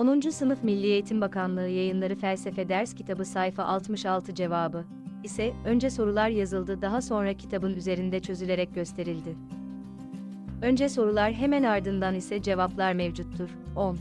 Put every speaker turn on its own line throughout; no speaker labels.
10. Sınıf Milli Eğitim Bakanlığı Yayınları Felsefe Ders Kitabı sayfa 66 cevabı ise önce sorular yazıldı daha sonra kitabın üzerinde çözülerek gösterildi. Önce sorular hemen ardından ise cevaplar mevcuttur. 10.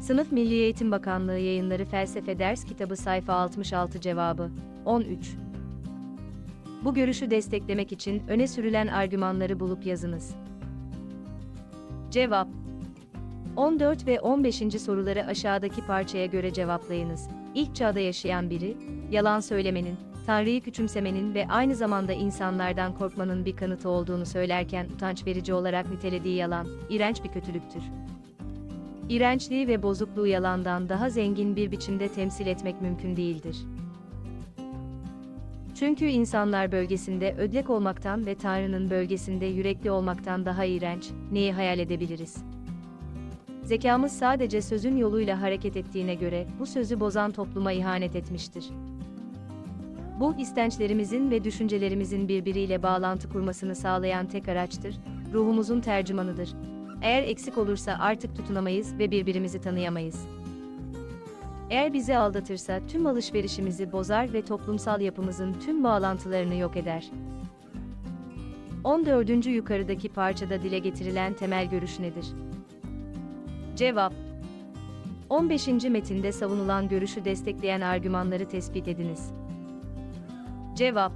Sınıf Milli Eğitim Bakanlığı Yayınları Felsefe Ders Kitabı sayfa 66 cevabı 13. Bu görüşü desteklemek için öne sürülen argümanları bulup yazınız. Cevap 14 ve 15. soruları aşağıdaki parçaya göre cevaplayınız. İlk çağda yaşayan biri, yalan söylemenin, Tanrı'yı küçümsemenin ve aynı zamanda insanlardan korkmanın bir kanıtı olduğunu söylerken utanç verici olarak nitelediği yalan, iğrenç bir kötülüktür. İğrençliği ve bozukluğu yalandan daha zengin bir biçimde temsil etmek mümkün değildir. Çünkü insanlar bölgesinde ödlek olmaktan ve Tanrı'nın bölgesinde yürekli olmaktan daha iğrenç, neyi hayal edebiliriz? Zekamız sadece sözün yoluyla hareket ettiğine göre bu sözü bozan topluma ihanet etmiştir. Bu istençlerimizin ve düşüncelerimizin birbiriyle bağlantı kurmasını sağlayan tek araçtır, ruhumuzun tercümanıdır. Eğer eksik olursa artık tutunamayız ve birbirimizi tanıyamayız. Eğer bizi aldatırsa tüm alışverişimizi bozar ve toplumsal yapımızın tüm bağlantılarını yok eder. 14. yukarıdaki parçada dile getirilen temel görüş nedir? Cevap 15. metinde savunulan görüşü destekleyen argümanları tespit ediniz. Cevap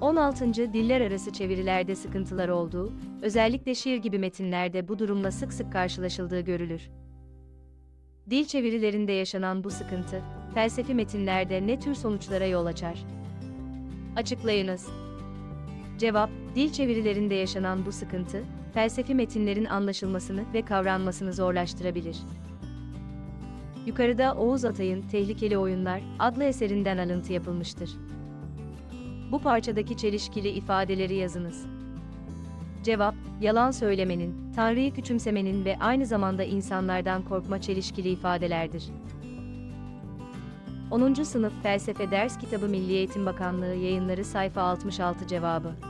16. diller arası çevirilerde sıkıntılar olduğu, özellikle şiir gibi metinlerde bu durumla sık sık karşılaşıldığı görülür. Dil çevirilerinde yaşanan bu sıkıntı, felsefi metinlerde ne tür sonuçlara yol açar? Açıklayınız. Cevap, dil çevirilerinde yaşanan bu sıkıntı, felsefi metinlerin anlaşılmasını ve kavranmasını zorlaştırabilir. Yukarıda Oğuz Atay'ın Tehlikeli Oyunlar adlı eserinden alıntı yapılmıştır. Bu parçadaki çelişkili ifadeleri yazınız. Cevap, yalan söylemenin, Tanrı'yı küçümsemenin ve aynı zamanda insanlardan korkma çelişkili ifadelerdir. 10. Sınıf Felsefe Ders Kitabı Milli Eğitim Bakanlığı Yayınları sayfa 66 cevabı